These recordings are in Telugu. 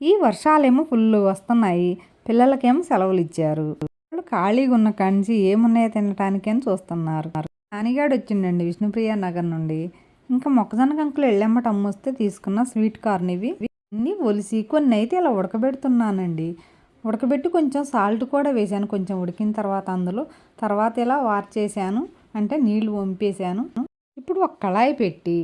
ఈ వర్షాలేమో ఫుల్ వస్తున్నాయి. పిల్లలకేమో సెలవులు ఇచ్చారు వాళ్ళు ఖాళీగా ఉన్న కంచి ఏమున్నాయో తినటానికి అని చూస్తున్నారు. నానిగాడు వచ్చిండండి విష్ణుప్రియ నగర్ నుండి. ఇంకా మొక్కజొన్న కంకులు వెళ్ళమ్మట అమ్మొస్తే తీసుకున్న స్వీట్ కార్న్ ఇవి అన్నీ ఒలిసి కొన్ని అయితే ఇలా ఉడకబెడుతున్నానండి. ఉడకబెట్టి కొంచెం సాల్ట్ కూడా వేసాను కొంచెం ఉడికిన తర్వాత అందులో తర్వాత ఇలా వార్చేసాను అంటే నీళ్ళు వంపేశాను. ఇప్పుడు ఒక కళాయి పెట్టి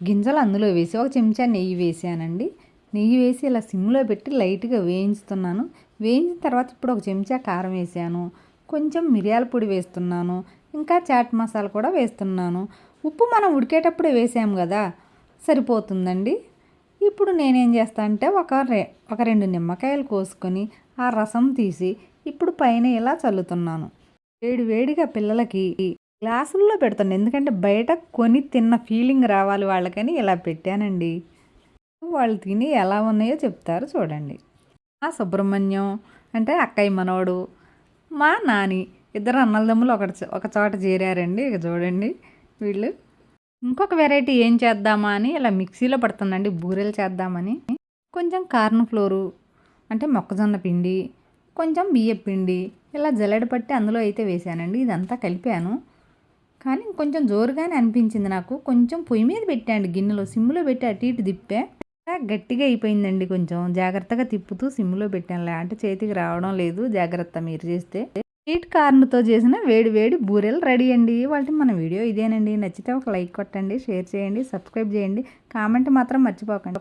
గింజలు అందులో వేసి ఒక చెంచా నెయ్యి వేసానండి నెయ్యి వేసి ఇలా సిమ్లో పెట్టి లైట్గా వేయించుతున్నాను. వేయించిన తర్వాత ఇప్పుడు ఒక చెంచా కారం వేసాను. కొంచెం మిరియాల పొడి వేస్తున్నాను. ఇంకా చాట్ మసాలా కూడా వేస్తున్నాను. ఉప్పు మనం ఉడికేటప్పుడే వేసాము కదా సరిపోతుందండి. ఇప్పుడు నేనేం చేస్తా అంటే ఒక రె ఒక రెండు నిమ్మకాయలు కోసుకొని ఆ రసం తీసి ఇప్పుడు పైన ఇలా చల్లుతున్నాను. వేడి వేడిగా పిల్లలకి గ్లాసుల్లో పెడుతున్నాను. ఎందుకంటే బయట కొని తిన్న ఫీలింగ్ రావాలి వాళ్ళకని ఇలా పెట్టానండి. వాళ్ళు తిని ఎలా ఉన్నాయో చెప్తారు చూడండి. మా సుబ్రహ్మణ్యం అంటే అక్కయ్య మనవడు మా నాని ఇద్దరు అన్నలదమ్ములు ఒక ఒక చోట చేరారండి. ఇక చూడండి వీళ్ళు. ఇంకొక వెరైటీ ఏం చేద్దామా అని ఇలా మిక్సీలో పడుతుందండి బూరెలు చేద్దామని. కొంచెం కార్న్ ఫ్లోరు అంటే మొక్కజొన్న పిండి కొంచెం బియ్య పిండి ఇలా జల్లెడ పట్టి అందులో అయితే వేశానండి. ఇదంతా కలిపాను. కానీ కొంచెం జోరుగానే అనిపించింది నాకు. కొంచెం పొయ్యి మీద పెట్టాను గిన్నెలో సిమ్లో పెట్టి అటు ఇటు తిప్పే. గట్టిగా అయిపోయిందండి కొంచెం. జాగ్రత్తగా తిప్పుతూ సిమ్లో పెట్టాను అంటే చేతికి రావడం లేదు. జాగ్రత్త మీరు చేస్తే. స్వీట్ కార్న్తో చేసిన వేడి వేడి బూరెలు రెడీ అండి. వాటి మన వీడియో ఇదేనండి. నచ్చితే ఒక లైక్ కొట్టండి షేర్ చేయండి సబ్స్క్రైబ్ చేయండి. కామెంట్ మాత్రం మర్చిపోకండి.